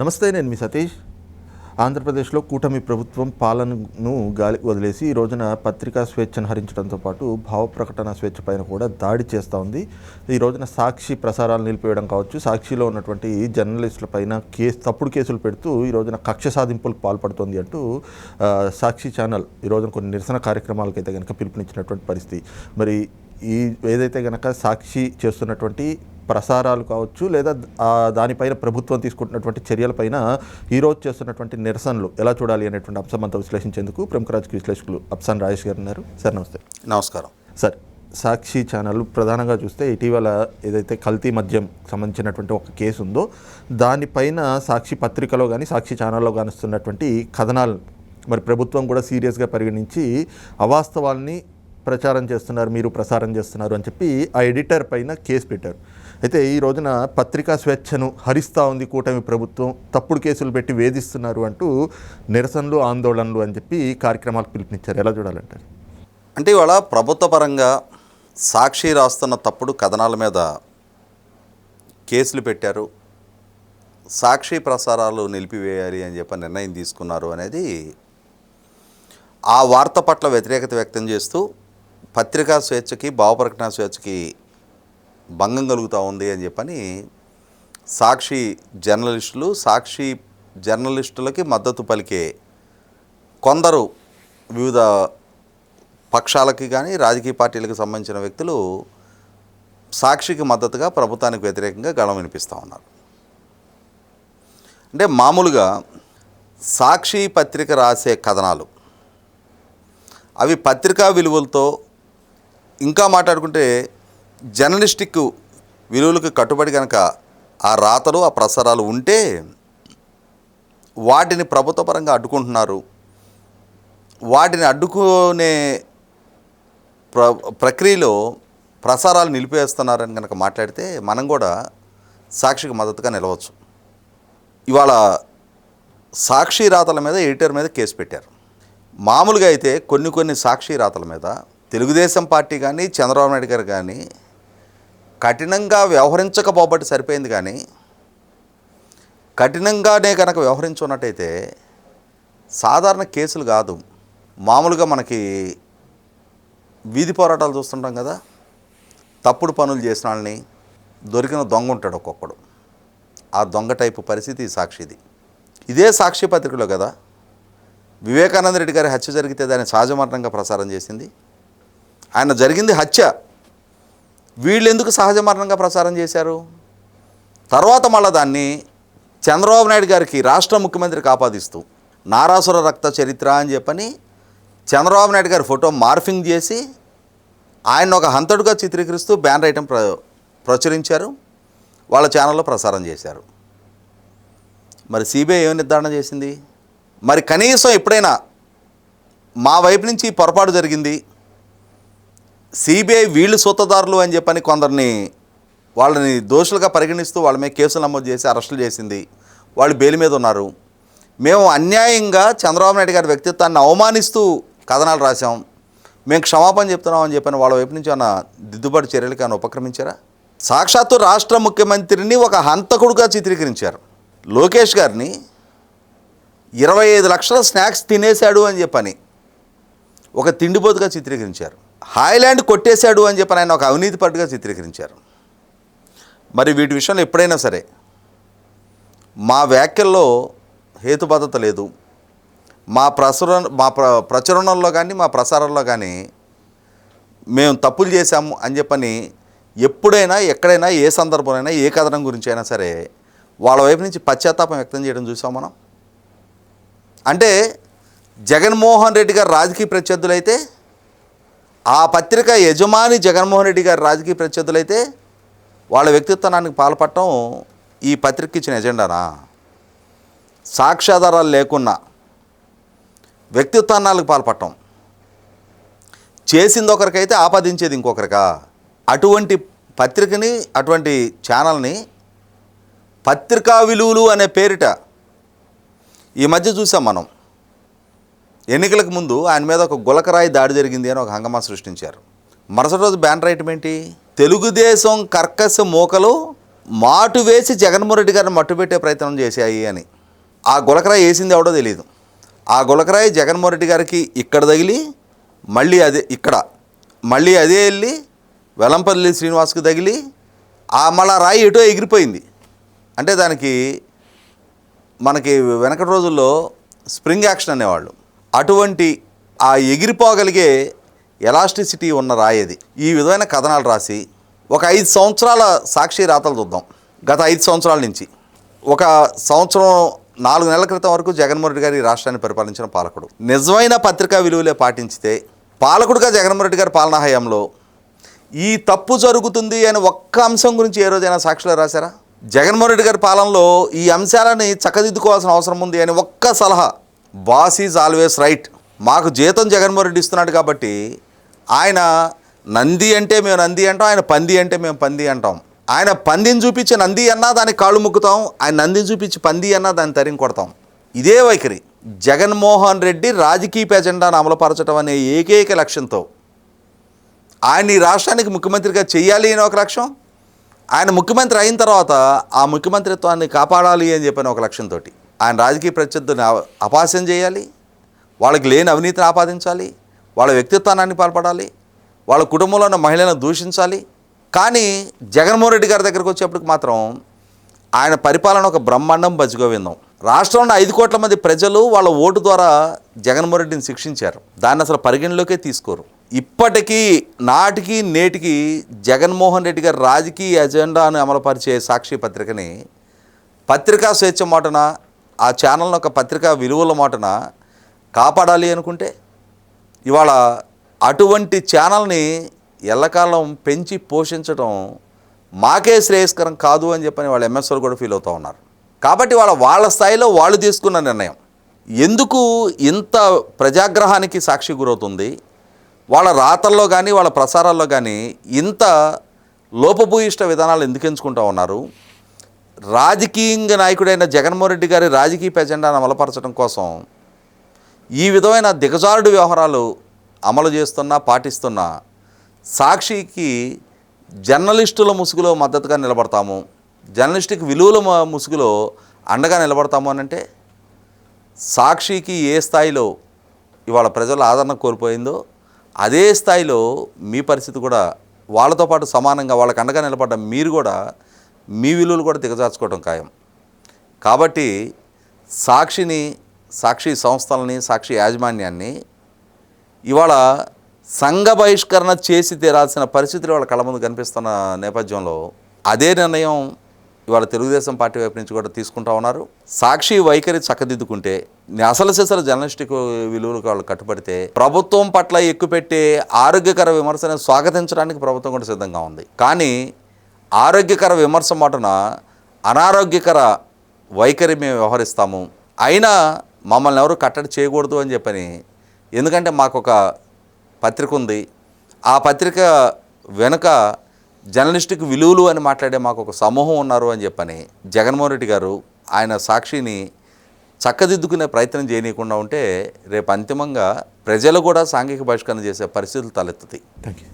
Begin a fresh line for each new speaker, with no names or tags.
నమస్తే నేను మీ సతీష్. ఆంధ్రప్రదేశ్లో కూటమి ప్రభుత్వం పాలనను గాలి వదిలేసి ఈ రోజున పత్రికా స్వేచ్ఛను హరించడంతో పాటు భావ ప్రకటన స్వేచ్ఛ పైన కూడా దాడి చేస్తూ ఉంది. ఈ రోజున సాక్షి ప్రసారాలు నిలిపివేయడం కావచ్చు సాక్షిలో ఉన్నటువంటి జర్నలిస్టుల పైన కేసు తప్పుడు కేసులు పెడుతూ ఈ రోజున కక్ష సాధింపులకు పాల్పడుతోంది అంటూ సాక్షి ఛానల్ ఈ రోజున కొన్ని నిరసన కార్యక్రమాలకైతే కనుక పిలుపునిచ్చినటువంటి పరిస్థితి. మరి ఈ ఏదైతే కనుక సాక్షి చేస్తున్నటువంటి ప్రసారాలు కావచ్చు లేదా దానిపైన ప్రభుత్వం తీసుకుంటున్నటువంటి చర్యలపైన ఈరోజు చేస్తున్నటువంటి నిరసనలు ఎలా చూడాలి అనేటువంటి అంశం అంతా విశ్లేషించేందుకు ప్రముఖ రాజకీయ విశ్లేషకులు అప్సాన్ రాజేష్ గారు ఉన్నారు. సార్ నమస్తే.
నమస్కారం.
సార్ సాక్షి ఛానల్ ప్రధానంగా చూస్తే ఇటీవల ఏదైతే కల్తీ మద్యం సంబంధించినటువంటి ఒక కేసు ఉందో దానిపైన సాక్షి పత్రికలో కానీ సాక్షి ఛానల్లో కానిస్తున్నటువంటి కథనాలు మరి ప్రభుత్వం కూడా సీరియస్గా పరిగణించి అవాస్తవాల్ని ప్రచారం చేస్తున్నారు మీరు ప్రసారం చేస్తున్నారు అని చెప్పి ఆ ఎడిటర్ పైన కేసు పెట్టారు. అయితే ఈ రోజున పత్రికా స్వేచ్ఛను హరిస్తూ ఉంది కూటమి ప్రభుత్వం. తప్పుడు కేసులు పెట్టి వేధిస్తున్నారు అంటూ నిరసనలు ఆందోళనలు అని చెప్పి కార్యక్రమాలకు పిలుపునిచ్చారు. ఎలా చూడాలంటారు?
అంటే ఇవాళ ప్రభుత్వ పరంగా సాక్షి రాస్తున్న తప్పుడు కథనాల మీద కేసులు పెట్టారు. సాక్షి ప్రసారాలు నిలిపివేయాలి అని చెప్పి నిర్ణయం తీసుకున్నారు అనేది ఆ వార్త పట్ల వ్యతిరేకత వ్యక్తం చేస్తూ పత్రికా స్వేచ్ఛకి భావప్రకటన స్వేచ్ఛకి భంగం కలుగుతూ ఉంది అని చెప్పని సాక్షి జర్నలిస్టులు సాక్షి జర్నలిస్టులకి మద్దతు పలికే కొందరు వివిధ పక్షాలకి కానీ రాజకీయ పార్టీలకు సంబంధించిన వ్యక్తులు సాక్షికి మద్దతుగా ప్రభుత్వానికి వ్యతిరేకంగా గళం వినిపిస్తూ ఉన్నారు. అంటే మామూలుగా సాక్షి పత్రిక రాసే కథనాలు అవి పత్రికా విలువలతో ఇంకా మాట్లాడుకుంటే జర్నలిస్టిక్ విలువలకు కట్టుబడి కనుక ఆ రాతలు ఆ ప్రసారాలు ఉంటే వాటిని ప్రభుత్వపరంగా అడ్డుకుంటున్నారు. వాటిని అడ్డుకునే ప్ర ప్రక్రియలో ప్రసారాలు నిలిపేస్తున్నారని కనుక మాట్లాడితే మనం కూడా సాక్షికి మద్దతుగా నిలవచ్చు. ఇవాళ సాక్షి రాతల మీద ఎడిటర్ మీద కేసు పెట్టారు. మామూలుగా అయితే కొన్ని కొన్ని సాక్షి రాతల మీద తెలుగుదేశం పార్టీ కానీ చంద్రబాబు నాయుడు గారు కానీ కఠినంగా వ్యవహరించకపోబట్టి సరిపోయింది కానీ కఠినంగానే కనుక వ్యవహరించున్నట్టయితే సాధారణ కేసులు కాదు. మామూలుగా మనకి వీధి పోరాటాలు చూస్తుంటాం కదా తప్పుడు పనులు చేసిన వాళ్ళని దొరికిన దొంగ ఉంటాడు ఒక్కొక్కడు. ఆ దొంగ టైపు పరిస్థితి సాక్షిది ఇదే. సాక్షి పత్రికలో కదా వివేకానంద రెడ్డి గారి హత్య జరిగితే దాన్ని సహజమరణంగా ప్రసారం చేసింది. ఆయన జరిగింది హత్య. వీళ్ళు ఎందుకు సహజ మరణంగా ప్రసారం చేశారు? తర్వాత మళ్ళీ దాన్ని చంద్రబాబు నాయుడు గారికి రాష్ట్ర ముఖ్యమంత్రికి ఆపాదిస్తూ నారాసుర రక్త చరిత్ర అని చెప్పని చంద్రబాబు నాయుడు గారి ఫోటో మార్ఫింగ్ చేసి ఆయన ఒక హంతడుగా చిత్రీకరిస్తూ బ్యానర్ ఐటెం ప్ర ప్రచురించారు. వాళ్ళ ఛానల్లో ప్రసారం చేశారు. మరి సిబిఐ ఏమి నిర్ధారణ చేసింది? మరి కనీసం ఎప్పుడైనా మా వైపు నుంచి పొరపాటు జరిగింది? సిబిఐ వీళ్ళు సూత్రధారులు అని చెప్పని కొందరిని వాళ్ళని దోషులుగా పరిగణిస్తూ వాళ్ళ మీద కేసులు నమోదు చేసి అరెస్టులు చేసింది వాళ్ళు బెయిల్ మీద ఉన్నారు. మేము అన్యాయంగా చంద్రబాబు నాయుడు గారి వ్యక్తిత్వాన్ని అవమానిస్తూ కథనాలు రాసాం మేము క్షమాపణ చెప్తున్నాం అని వాళ్ళ వైపు నుంచి ఏమైనా దిద్దుబాటు చర్యలకు ఏమైనా ఉపక్రమించారా? సాక్షాత్తు రాష్ట్ర ముఖ్యమంత్రిని ఒక హంతకుడుగా చిత్రీకరించారు. లోకేష్ గారిని ఇరవై ఐదు లక్షల స్నాక్స్ తినేశాడు అని చెప్పని ఒక తిండిపోతుగా చిత్రీకరించారు. హాయ్లాండ్ కొట్టేశాడు అని చెప్పి ఆయన ఒక అవినీతి పట్టుగా చిత్రీకరించారు. మరి వీటి విషయంలో ఎప్పుడైనా సరే మా వ్యాఖ్యల్లో హేతుబద్ధత లేదు. మా ప్రచురణ మా ప్ర ప్రచురణలో కానీ మా ప్రసారంలో కానీ మేము తప్పులు చేశాము అని చెప్పని ఎప్పుడైనా ఎక్కడైనా ఏ సందర్భంలోనైనా ఏ కథనం గురించి అయినా సరే వాళ్ళ వైపు నుంచి పశ్చాత్తాపం వ్యక్తం చేయడం చూసాం మనం. అంటే జగన్మోహన్ రెడ్డి గారు రాజకీయ ప్రత్యర్థులైతే ఆ పత్రిక యజమాని జగన్మోహన్ రెడ్డి గారు రాజకీయ ప్రత్యర్థులైతే వాళ్ళ వ్యక్తిత్వానికి పాల్పడటం ఈ పత్రిక ఇచ్చిన ఎజెండానా? సాక్ష్యాధారాలు లేకున్నా వ్యక్తిత్వానికి పాల్పడటం. చేసింది ఒకరికైతే ఆపాదించేది ఇంకొకరికా? అటువంటి పత్రికని అటువంటి ఛానల్ని పత్రికా విలువలు అనే పేరిట ఈ మధ్య చూసాం మనం. ఎన్నికలకు ముందు ఆయన మీద ఒక గులకరాయి దాడి జరిగింది అని ఒక హంగమా సృష్టించారు. మరుసటి రోజు బ్యానర్ ఐటమ్ ఏంటి? తెలుగుదేశం కర్కశ మూకలు మాటు వేసి జగన్మోహన్ రెడ్డి గారిని మట్టుపెట్టే ప్రయత్నం చేశాయి అని. ఆ గులకరాయి వేసింది ఎవడో తెలియదు ఆ గులకరాయి జగన్మోహన్ రెడ్డి గారికి ఇక్కడ తగిలి మళ్ళీ అదే ఇక్కడ మళ్ళీ అదే వెళ్ళి వెలంపల్లి శ్రీనివాస్కి తగిలి ఆ మళ్ళా రాయి ఎటో ఎగిరిపోయింది. అంటే దానికి మనకి వెనకటి రోజుల్లో స్ప్రింగ్ యాక్షన్ అనేవాళ్ళు. అటువంటి ఆ ఎగిరిపోగలిగే ఎలాస్టిసిటీ ఉన్న రాయేది. ఈ విధమైన కథనాలు రాసి ఒక ఐదు సంవత్సరాల సాక్షి రాతలు చూద్దాం. గత ఐదు సంవత్సరాల నుంచి. ఒక సంవత్సరం నాలుగు నెలల క్రితం వరకు జగన్మోహన్ రెడ్డి గారు ఈ రాష్ట్రాన్ని పరిపాలించిన పాలకుడు. నిజమైన పత్రికా విలువలే పాటించితే పాలకుడుగా జగన్మోహన్ రెడ్డి గారి పాలనా హయాంలో ఈ తప్పు జరుగుతుంది అని ఒక్క అంశం గురించి ఏ రోజైనా సాక్షిలో రాశారా? జగన్మోహన్ రెడ్డి గారి పాలనలో ఈ అంశాలని చక్కదిద్దుకోవాల్సిన అవసరం ఉంది అని ఒక్క సలహా బాస్ ఈజ్ ఆల్వేస్ రైట్. మాకు జీతం జగన్మోహన్ రెడ్డి ఇస్తున్నాడు కాబట్టి ఆయన నంది అంటే మేము నంది అంటాం ఆయన పంది అంటే మేము పంది అంటాం. ఆయన పందిని చూపించి నంది అన్నా దానికి కాళ్ళు ముక్కుతాం ఆయన నందిని చూపించి పంది అన్నా దాన్ని తరిం కొడతాం. ఇదే వైఖరి. జగన్మోహన్ రెడ్డి రాజకీయ ఎజెండాను అమలుపరచడం అనే ఏకైక లక్ష్యంతో. ఆయన ఈ రాష్ట్రానికి ముఖ్యమంత్రిగా చేయాలి అని ఒక లక్ష్యం. ఆయన ముఖ్యమంత్రి అయిన తర్వాత ఆ ముఖ్యమంత్రిత్వాన్ని కాపాడాలి అని చెప్పిన ఒక లక్ష్యంతో ఆయన రాజకీయ ప్రత్యర్థుని అపాసం చేయాలి. వాళ్ళకి లేని అవినీతిని ఆపాదించాలి. వాళ్ళ వ్యక్తిత్వాన్ని పాల్పడాలి. వాళ్ళ కుటుంబంలో ఉన్న మహిళలను దూషించాలి. కానీ జగన్మోహన్ రెడ్డి గారి దగ్గరకు వచ్చేప్పటికి మాత్రం ఆయన పరిపాలన ఒక బ్రహ్మాండం బజ్జగోవిందం రాష్ట్రంలో ఐదు కోట్ల మంది ప్రజలు వాళ్ళ ఓటు ద్వారా జగన్మోహన్ రెడ్డిని శిక్షించారు. దాన్ని అసలు పరిగణలోకే తీసుకోరు. ఇప్పటికీ నాటికి నేటికి జగన్మోహన్ రెడ్డి గారి రాజకీయ ఎజెండాను అమలుపరిచే సాక్షి పత్రికని పత్రికా స్వేచ్ఛ మాటన ఆ ఛానల్ని ఒక పత్రికా విలువల మాటన కాపాడాలి అనుకుంటే ఇవాళ అటువంటి ఛానల్ని ఎల్లకాలం పెంచి పోషించడం మాకే శ్రేయస్కరం కాదు అని చెప్పని వాళ్ళ ఎంఎస్ఓలు కూడా ఫీల్ అవుతూ ఉన్నారు. కాబట్టి వాళ్ళ వాళ్ళ స్థాయిలో వాళ్ళు తీసుకున్న నిర్ణయం. ఎందుకు ఇంత ప్రజాగ్రహానికి సాక్షి గురవుతుంది? వాళ్ళ రాతల్లో కానీ వాళ్ళ ప్రసారాల్లో కానీ ఇంత లోపభూయిష్ట విధానాలు ఎందుకు ఎంచుకుంటూ ఉన్నారు? రాజకీయంగా నాయకుడైన జగన్మోహన్ రెడ్డి గారి రాజకీయ ఎజెండాను అమలుపరచడం కోసం ఈ విధమైన దిగజారుడు వ్యవహారాలు అమలు చేస్తున్నా పాటిస్తున్నా సాక్షికి జర్నలిస్టుల ముసుగులో మద్దతుగా నిలబడతాము. జర్నలిస్టుకి విలువల ముసుగులో అండగా నిలబడతాము అని అంటే సాక్షికి ఏ స్థాయిలో ఇవాళ ప్రజల ఆదరణ కోల్పోయిందో అదే స్థాయిలో మీ పరిస్థితి కూడా వాళ్ళతో పాటు సమానంగా వాళ్ళకి అండగా నిలబడ్డ మీరు కూడా మీ విలువలు కూడా దిగజార్చుకోవడం ఖాయం. కాబట్టి సాక్షిని సాక్షి సంస్థలని సాక్షి యాజమాన్యాన్ని ఇవాళ సంఘ బహిష్కరణ చేసి తీరాల్సిన పరిస్థితులు వాళ్ళ కళ్ళ ముందు కనిపిస్తున్న నేపథ్యంలో అదే నిర్ణయం ఇవాళ తెలుగుదేశం పార్టీ వైపు నుంచి కూడా తీసుకుంటా ఉన్నారు. సాక్షి వైఖరి చక్కదిద్దుకుంటే అసలు సిసలు జర్నలిస్టిక్ విలువలకు వాళ్ళు కట్టుబడితే ప్రభుత్వం పట్ల ఎక్కుపెట్టే ఆరోగ్యకర విమర్శను స్వాగతించడానికి ప్రభుత్వం కూడా సిద్ధంగా ఉంది. కానీ ఆరోగ్యకర విమర్శ మాటన అనారోగ్యకర వైఖరి మేము వ్యవహరిస్తాము. అయినా మమ్మల్ని ఎవరు కట్టడి చేయకూడదు అని చెప్పని ఎందుకంటే మాకు ఒక పత్రిక ఉంది. ఆ పత్రిక వెనుక జర్నలిస్టిక్ విలువలు అని మాట్లాడే మాకు ఒక సమూహం ఉన్నారు అని చెప్పని జగన్మోహన్ రెడ్డి గారు ఆయన సాక్షిని చక్కదిద్దుకునే ప్రయత్నం చేయనీయకుండా ఉంటే రేపు అంతిమంగా ప్రజలు కూడా సాంఘిక బహిష్కరణ చేసే పరిస్థితులు తలెత్తుతాయి.
Thank you